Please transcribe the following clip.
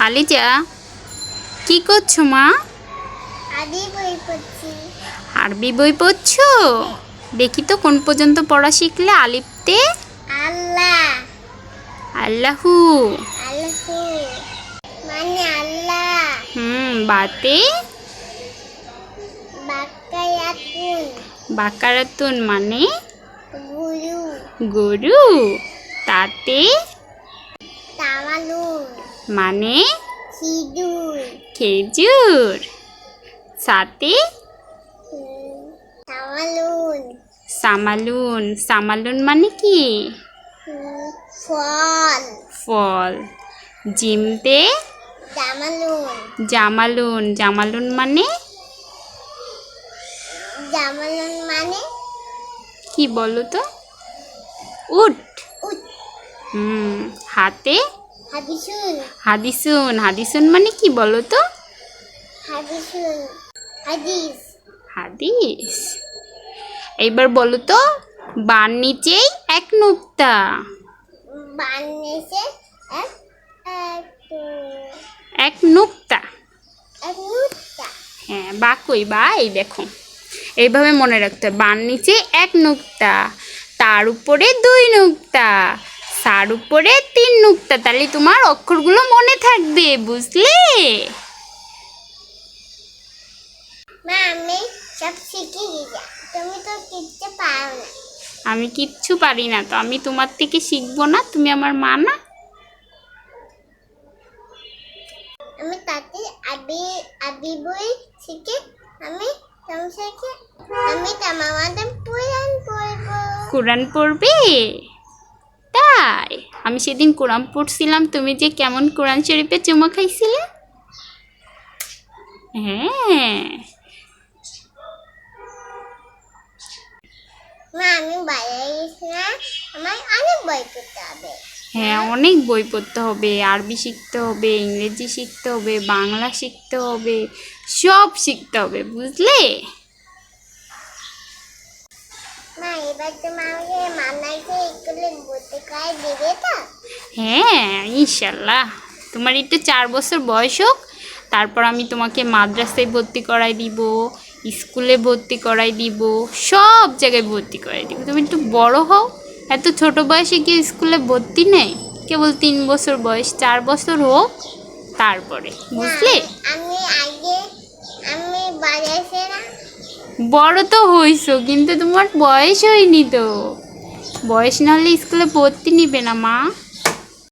আলিজা কি করছ মা? আদি বই পড়ছি। আরবি বই পড়ছো? দেখি তো কোন পর্যন্ত পড়া শিখলে আলিফতে। আল্লাহ। আল্লাহু। আল্লাহু। মানে আল্লাহ। হুম বাতে। বাকারাতুন মানে? গুরু। গরু। তাতে মানে? খেজুর। সাথে? সামালুন। সামালুন। মানে কি? ফল। ফল। জিমতে? জামালুন। জামালুন। জামালুন মানে? জামালুন মানে? কি বলো তো? উট। উট। হুম। হাতে? হাদিসুন। হাদিসুন হাদিসুন মানে কি বলো তো হাদিসুন হাদিস। হাদিস। এইবার বলো তো বার নিচেই এক নুক্তা। বানিয়েছে এক এক এক নুক্তা। এক মুদ্রা হ্যাঁ বা কই বা এই দেখো। এইভাবে মনে রাখতে হবে বান নিচে এক নুক্তা তার উপরে দুই নুক্তা। তার উপরে তিন নুক্তা তাহলে তোমার অক্ষরগুলো মনে থাকবে বুঝলে? আমি সব শিখে গেছি। তুমি তো কিনতে পারো আমি কিচ্ছু পারি না তো আমি তোমার থেকে শিখব না তুমি আমার মা না? আমি তাতে আবি আবি বই শিখে আমি আমি তোমাদের পুরাণ পড়ব। কোরআন পড়বে? তাই আমি সেদিন কোরআন পড়ছিলাম তুমি যে কেমন কোরআন শরীফে চুমা খাইছিলে? হ্যাঁ। আমি বাইরে গেছি না আমার অনেক বই পড়তে হবে। হ্যাঁ অনেক বই পড়তে হবে আরবি শিখতে হবে ইংরেজি শিখতে হবে বাংলা শিখতে হবে সব শিখতে হবে বুঝলে? মা এবার মান্নাইকে হ্যাঁ ইনশাল্লাহ। তোমার একটু চার বছর বয়স হোক তারপর আমি তোমাকে মাদ্রাসায় ভর্তি করাই দিব স্কুলে ভর্তি করাই দিব সব জায়গায় ভর্তি করাই দিব। তুমি একটু বড় হও। এত ছোট বয়সে কি স্কুলে ভর্তি নেই? কেবল তিন বছর বয়স চার বছর হোক তারপরে। বুঝলে? আমি আগে আমি বাড়ি তো হইছো কিন্তু তোমার বয়স হয়নি তো। বয়স না হলে স্কুলে ভর্তি নিবে না মা।